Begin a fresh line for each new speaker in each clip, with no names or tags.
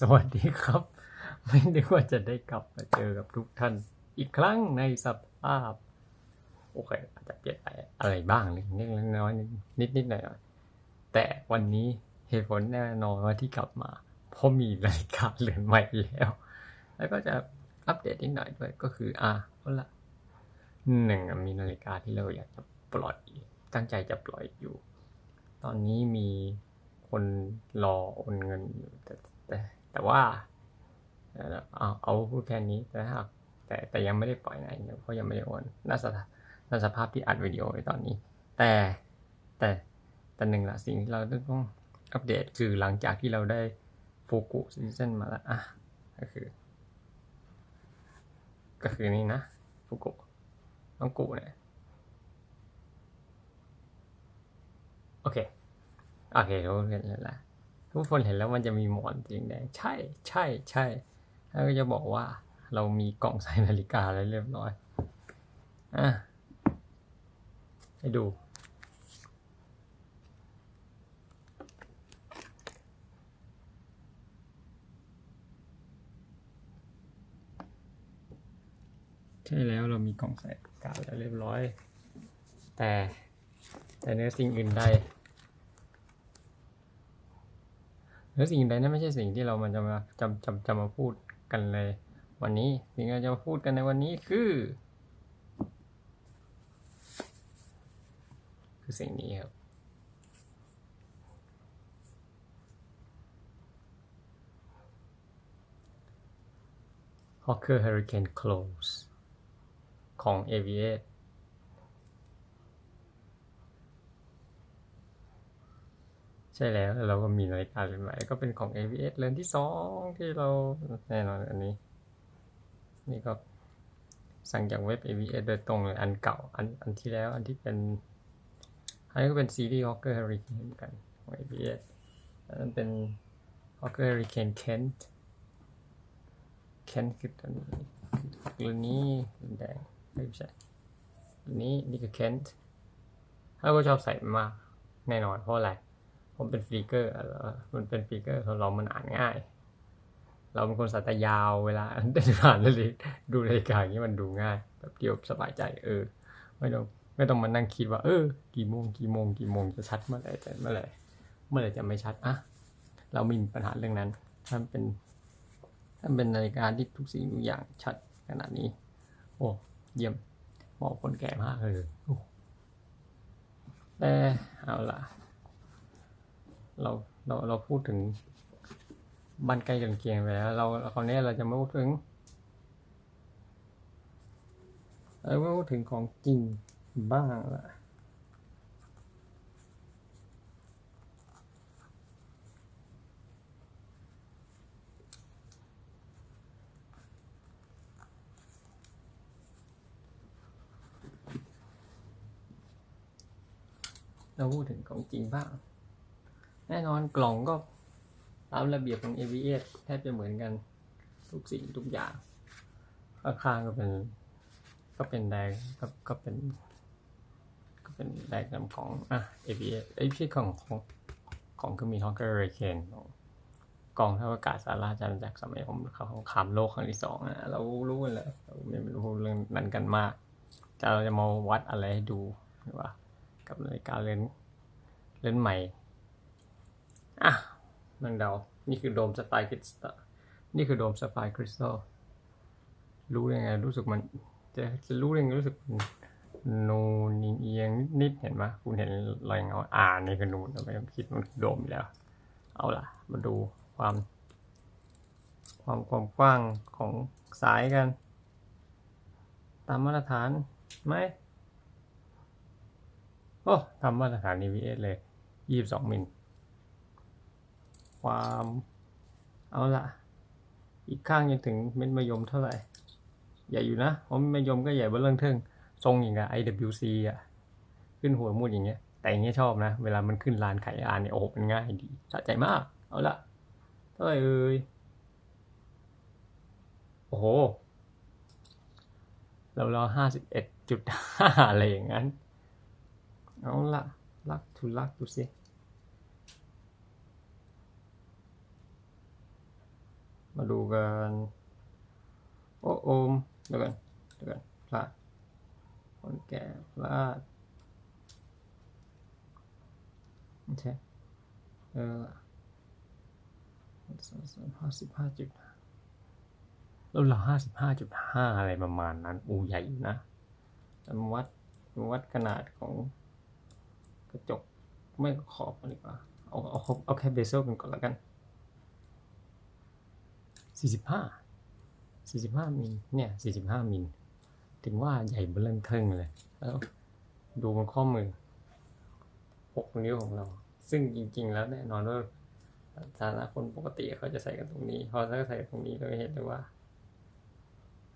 สวัสดีครับ ไม่นึกว่าจะได้กลับมาเจอกับทุกท่าน อีกครั้งในสภาพ โอเคอาจจะเปลี่ยนไปอะไรบ้างเล็กน้อยนิดนิดหน่อยหน่อยแต่วันนี้เหตุผลแน่นอนว่าที่กลับมา เพราะมีนาฬิกาเรือนใหม่แล้ว แล้วก็จะอัปเดตนิดหน่อยด้วยก็คืออะเอาละหนึ่งมีนาฬิกาที่เราอยากจะปล่อยตั้งใจจะปล่อยอยู่ ตอนนี้มี คนรอโอนเงินอยู่แต่แต่แต่ว่าเอาเอาพูดแค่นี้แต่หากแต่แต่ยังไม่ได้ปล่อยไหนเพราะยังไม่ได้โอนน่าสภาพน่าสภาพที่อัดวิดีโอไว้ตอนนี้ แต่แต่แต่หนึ่งละสิ่งที่เราต้องอัปเดตคือหลังจากที่เราได้ฟกุซีซั่นมาแล้วอะก็คือ ก็คือนี่นะฟกุน้องกุเนี่ยโอเค โอเคทุกคนเห็นแล้วละทุกคนเห็นแล้วมันจะมีหมอนสีแดงใช่ใช่ใช่แล้วก็จะบอกว่าเรามีกล่องใส่นาฬิกาแล้วเรียบร้อยอะให้ดูใช่แล้วเรามีกล่องใส่นาฬิกาแล้วเรียบร้อย แต่แต่เนื้อสิ่งอื่นใด เนื้อสิ่งใดนั่นไม่ใช่สิ่งที่เรามันจะมาจะจะจะมาพูดกันเลย วันนี้สิ่งที่เราจะมาพูดกันในวันนี้คือ คือสิ่งนี้ครับ Hawker Hurricane Close ของ AVA ใช่แล้วเราก็มีนาฬิกาเรือนใหม่ก็เป็นของ AVS เรือนที่สองที่เราแน่นอนอันนี้ นี่ก็สั่งจากเว็บ AVS โดยตรงเลยอันเก่าอันอันที่แล้วอันที่เป็นอันนี้ก็เป็นซีรีส์ Hawker Hurricane เหมือนกันของ AVS อันนั้นเป็น Hawker Hurricane Kent Kent คือตัวนี้เรือนี้แดงไม่ใช่อันนี้นี่คือ Kent ถ้าก็ชอบใส่มากแน่นอนเพราะอะไร ผมเป็นฟรีเกอร์มันเป็นฟรีเกอร์ของเรามันอ่านง่าย เราเป็นคนสายตายาวเวลาเดินผ่านเลยดูนาฬิกาอย่างนี้มันดูง่ายแบบเดียวสบายใจเออ ไม่ต้องไม่ต้องมานั่งคิดว่า เออ กี่โมงกี่โมงกี่โมงจะชัดเมื่อไหร่จะเมื่อไหร่เมื่อไหร่จะไม่ชัดอะเราไม่มีปัญหาเรื่องนั้น ถ้าเป็น ถ้าเป็นนาฬิกาที่ทุกสิ่งทุกอย่างชัดขนาดนี้ โอ้เยี่ยมเหมาะคนแก่มากเลยโอ้แต่เอาล่ะ เราเราเราพูดถึงบ้านใกล้เรือนเคียงไปแล้ว เราคราวนี้เราจะมาพูดถึงเรามาพูดถึงของจริงบ้างละเราพูดถึงของจริงบ้าง แน่นอนกล่องก็ตามระเบียบของ AVS แทบจะเหมือนกันทุกสิ่งทุกอย่างข้างๆก็เป็น ก็เป็นแดงก็ก็เป็น ก็เป็นแดงนำของอะ AVS เอ้ยไม่ของของของคือมีฮอกเกอร์เรเคนกองทัพอากาศสาราจันจากสมัยผมเขาขามโลกครั้งที่สองอะเรารู้กันเลยเราไม่รู้เรื่องนั้นกันมากแต่เราจะมาวัดอะไรให้ดูว่ากับนาฬิกาเรือนเรือนใหม่ อะนังเดา นี่คือโดมสไตล์คริสตัลนี่คือโดมสไตล์คริสตัลรู้ยังไง รู้สึกมัน จะจะรู้ยังไงรู้สึกนูนเอียงนิดเห็นไหมคุณเห็นรอยเงาอ่านี่คือนูนทำไมคิดมันโดมแล้ว เอาล่ะ มาดูความ ความความกว้างของสายกัน ตามมาตรฐานไหมโอ้ทำมาตรฐาน EVS เลย 22มิล ความ เอาละอีกข้างยังถึงเม็ดมะยมเท่าไหร่ ใหญ่อยู่นะเพราะเม็ดมะยมก็ใหญ่เบ้อเรื่องเทิงทรงอย่างกับ IWC อะ ขึ้นหัวมุดอย่างเงี้ย แต่อย่างเงี้ยชอบนะ เวลามันขึ้นลานไขอานเนี่ยโอ้มันง่ายดีสะใจมาก เอาละเท่าไหร่เอ่ยโอ้โห เรารอห้าสิบเอ็ดจุดห้าอะไรอย่างนั้น เอาละลักทุลักดูสิ มาดูกันโอ้โอมเดี๋ยวกันเดี๋ยวกันพลาดคนแก่พลาดไม่ใช่เออห้าสิบห้าจุดแล้วเราห้าสิบห้าจุดห้าอะไรประมาณนั้นอูใหญ่อยู่นะวัดมาวัดขนาดของกระจกไม่ขอบมันดีกว่าเอาเอาเอาเอาแค่เบเซลกันก่อนแล้วกัน สี่สิบห้าสี่สิบห้ามิลเนี่ยสี่สิบห้ามิลถึงว่าใหญ่เบ้อเริ่งเลยแล้วดูบนข้อมือหกนิ้วของเรา ซึ่งจริง ๆ แล้วแน่นอนว่าสาธารณคนปกติเขาจะใส่กันตรงนี้ พอถ้าใส่ตรงนี้เราจะเห็นเลยว่า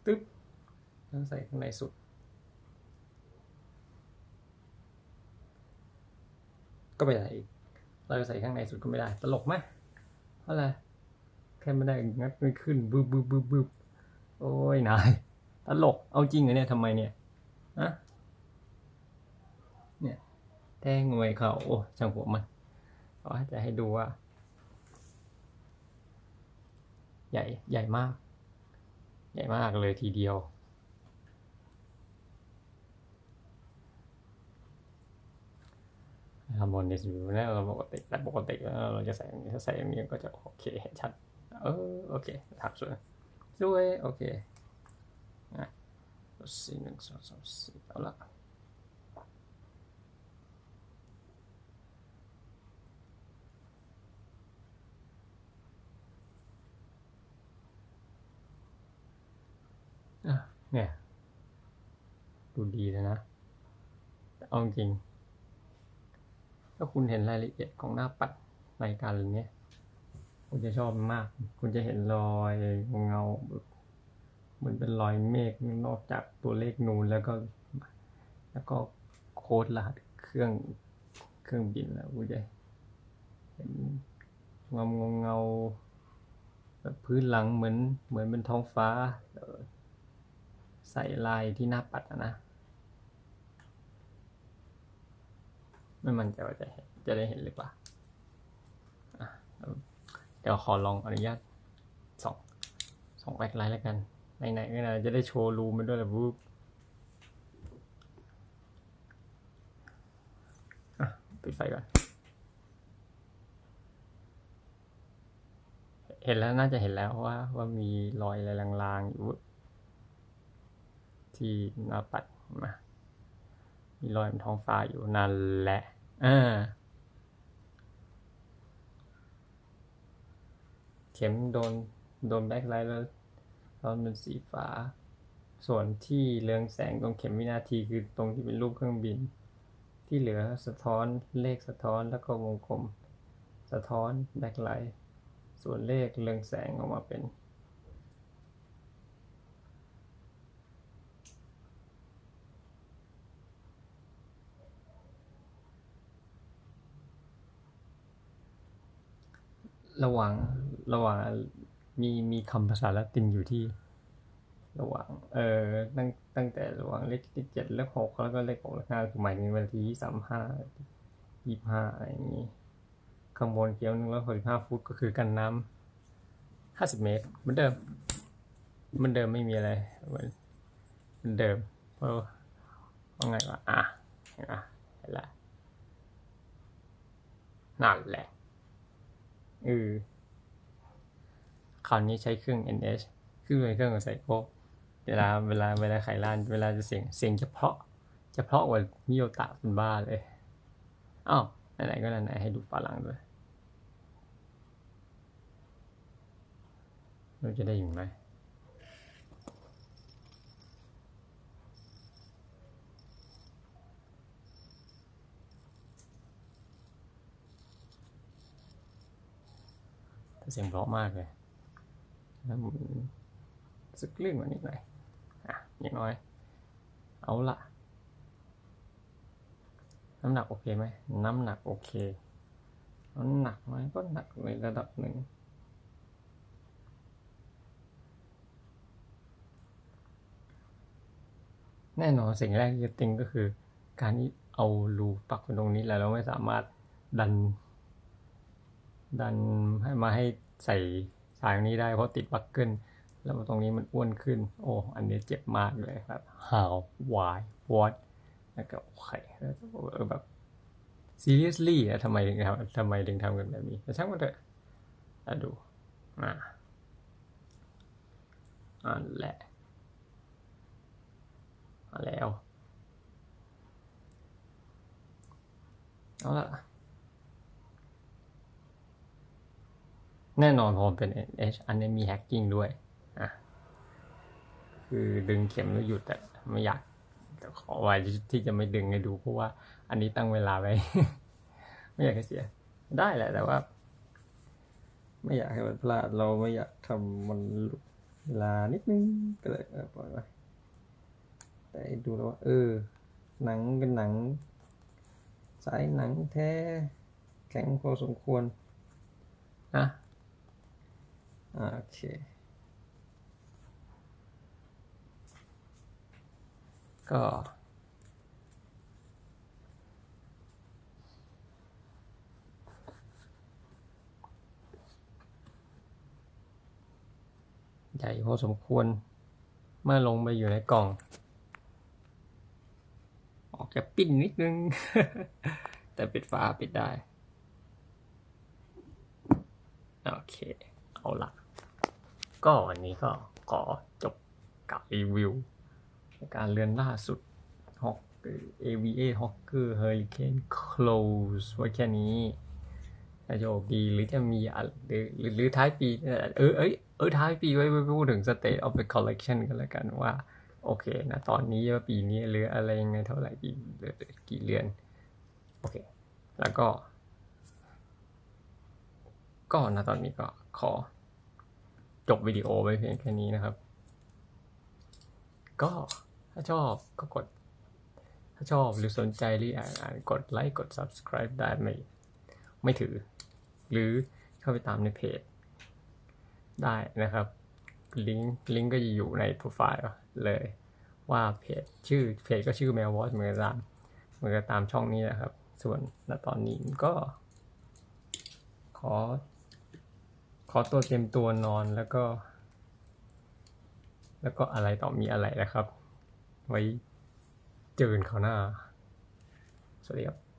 ตึ๊บต้องใส่ข้างในสุด ก็ไม่ได้อีกเราใส่ข้างในสุดก็ไม่ได้ ตลกไหมเพราะอะไร แค่ไม่ได้งัดไม่ขึ้นบึบบึบบึบบึบโอ้ยนายตลกเอาจริงเหรอเนี่ยทำไมเนี่ยอะเนี่ยแทงงวยเขาโอ้ช่างหัวมันเขาจะให้ดูว่า ใหญ่ใหญ่มาก ใหญ่มากเลยทีเดียวทำบนในสิวนะเราปกติแต่ปกติเราจะใส่อย่างนี้ถ้าใส่อย่างนี้ก็จะโอเคเห็นชัด เออโอเคทับสวยสวยโอเคนะสี่หนึ่งสองสามสี่เอาละเนี่ย ดูดีเลยนะ เอาจริง ถ้าคุณเห็นรายละเอียดของหน้าปัดรายการเนี้ย คุณจะชอบมันมาก คุณจะเห็นรอยเงาเหมือนเป็นรอยเมฆนอกจากตัวเลขนูนแล้วก็ แล้วก็โค้ดรหัสเครื่องเครื่องบินแล้วคุณจะเห็นเงาเงาเงาแบบพื้นหลังเหมือนเหมือนเป็นท้องฟ้า ใส่ลายที่หน้าปัดอะนะไม่มันใจะว่าจะเห็นจะได้เห็นหรือเปล่า ดี๋ยวขอลองอนุญาตสองสองแบ็คไลท์แล้วกันไหนๆก็ไหนจะได้โชว์รูมมันด้วยแหละบุ๊กปิดไฟก่อน เห็นแล้วน่าจะเห็นแล้วว่าว่ามีรอยอะไรลางๆอยู่ที่หน้าปัดมา มีรอยบนท้องฟ้าอยู่นั่นแหละ อ่า ข็มโดนโดนแบ็คไลท์แล้วตอนเป็นสีฟ้า ส่วนที่เรืองแสงตรงเข็มวินาทีคือตรงที่เป็นรูปเครื่องบิน ที่เหลือสะท้อนเลขสะท้อนแล้วก็วงกลม สะท้อนแบ็คไลท์ส่วนเลขเรืองแสงออกมาเป็นระหว่าง ระหว่างมีมีคำภาษาละตินอยู่ที่ ระหว่างเอ่อตั้งตั้งแต่ระหว่างเลขที่เจ็ดเลขหกแล้วก็เลขหกเลขห้าคือหมายถึงวันที่สามห้ายี่ห้าอะไรอย่างนี้ข้างบนเกี่ยวหนึ่งร้อยหกสิบห้าฟุตก็คือกันน้ำห้าสิบเมตรเหมือนเดิมเหมือนเดิมไม่มีอะไรเหมือนเดิมเพราะว่าไงวะอะเห็นปะเห็นละนั่นแหละเออ คราวนี้ใช้เครื่อง NH คือเป็นเครื่องของไซโคเวลาเวลาเวลาไขลานเวลาจะเสียงเสียงเฉพาะเฉพาะกว่ามิโยตะเป็นบ้าเลยอ้าวไหนๆก็ไหนๆให้ดูฝาหลังด้วยเราจะได้ยินไหมแต่เสียงเพราะมากเลย แล้วมุนสึกลื่นกว่านิดหน่อยอะอย่างน้อย เอาละน้ำหนักโอเคไหมน้ำหนักโอเคน้ำหนักไหมก็หนักในระดับหนึ่งแน่นอนสิ่งแรกที่จะติงก็คือ การที่เอารูปักไว้ตรงนี้แล้วเราไม่สามารถดัน ดันให้มาให้ใส่ ฉากนี้ได้เพราะติดบักเกิลแล้วตรงนี้มันอ้วนขึ้น โอ้อันนี้เจ็บมากเลยแบบ how why what แล้วก็โอเคแล้วก็เออแบบ seriously อะทำไมถึงทำทำไมถึงทำกันแบบนี้แต่ช่างมันเถอะอะดูอ่าอันแหละมาแล้วเอาละ แน่นอนพอมเป็น NH อันนี้มี hacking ด้วยอะคือดึงเข็มแล้วหยุดแต่ไม่อยากขอไว้ที่จะไม่ดึงให้ดูเพราะว่าอันนี้ตั้งเวลาไว้ ไม่อยากให้เสีย ได้แหละ แต่ว่า ไม่อยากให้มันพลาดเราไม่อยากทำมันลุดเวลานิดนึงก็เลยเออปล่อยไว้แต่ดูแล้วว่าเออ หนังเป็นหนัง สายหนังแท้ แข็งพอสมควรนะ โอเค ก็ใหญ่พอสมควรเมื่อลงไปอยู่ในกล่อง ออกจะปิ้นนิดนึง แต่ปิดฝาปิดได้ โอเค เอาละ ก็วันนี้ก็ขอจบกับรีวิว การเรือนล่าสุดฮอก AVA Hawker Hurricane Close ไว้แค่นี้ถ้าโชคดีหรือจะมีอะหรือหรือหรือท้ายปี เออเออเอยเออท้ายปีไว้พูดถึง State of the Collection กันแล้วกันว่า โอเคนะ ตอนนี้ว่าปีนี้เหลืออะไรยังไงเท่าไหร่กี่กี่เรือน โอเค แล้วก็ ก็นะตอนนี้ก็ขอ จบวิดีโอไว้เพียงแค่นี้นะครับ ก็ถ้าชอบก็กด ถ้าชอบหรือสนใจหรืออ่านอ่านกดไลค์กด subscribe ได้ไม่ไม่ถือ หรือเข้าไปตามในเพจ ได้นะครับ ลิงก์ลิงก์ก็จะอยู่ในโปรไฟล์เลยว่าเพจชื่อเพจก็ชื่อแมววอชเหมือนกันตามเหมือนกันตามช่องนี้นะครับ ส่วนณตอนนี้ก็ขอ ขอตัวเต็มตัวนอนแล้วก็ แล้วก็อะไรต่อมีอะไรนะครับ ไว้เจอกันคราวหน้า สวัสดีครับ